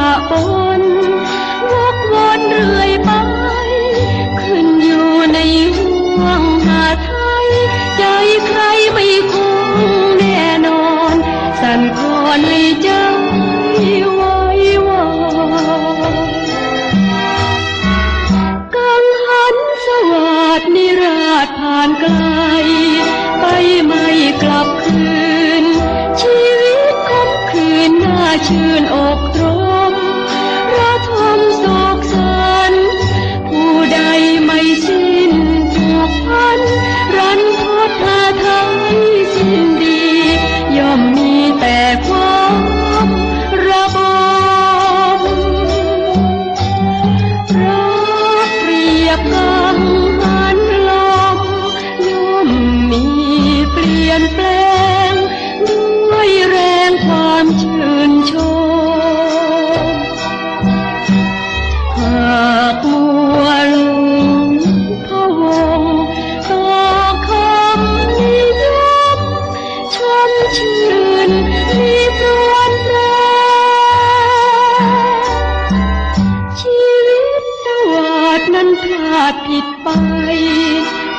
มีวันปะปนวกวนเรื่อยไป ขึ้นอยู่ในห่วงหาไทย ใจใครไม่คงแน่นอน สั่นคลอนให้ใจไว้วอนกังหันสวัสดนิราชผ่านไกล ไปไม่กลับคืน ชีวิตคมคืนน่าชื่นอก ชื่นมีปรวนแปรชีวิตสวัสดนั้นพลาดผิดไป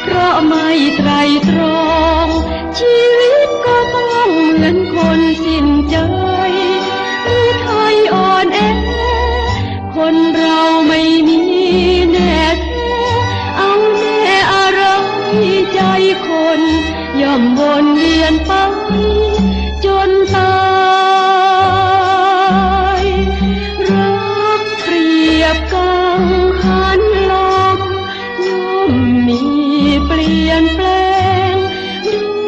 เพราะไม่ไตรตรอง ชีวิตก็ต้องเหมือนคนสิ้นใจหรือไทยอ่อนแอ คนเราไม่มีแน่แท้เอาแน่อะไรใจคนย่อมวนเวียนไป คนตายรักเปรียบกังหันลมย่อมมีเปลี่ยนแปลง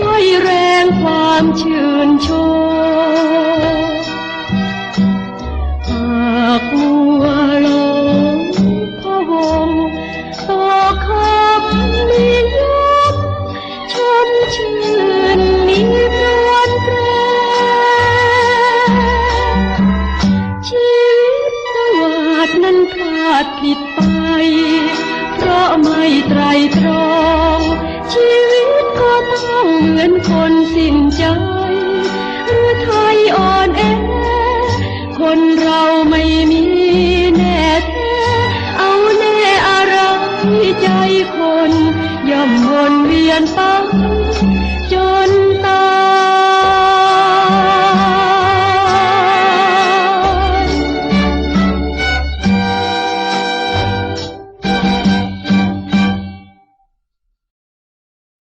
ด้วยแรงความเชื่อ ดผิดไป เพราะไม่ไตรตรอง ชีวิตก็ต้องเหมือนคนสิ้นใจหรือไทยอ่อนแอ คนเราไม่มีแน่แท้เอาแน่อะไรใจคน ย่อมวนเวียนไป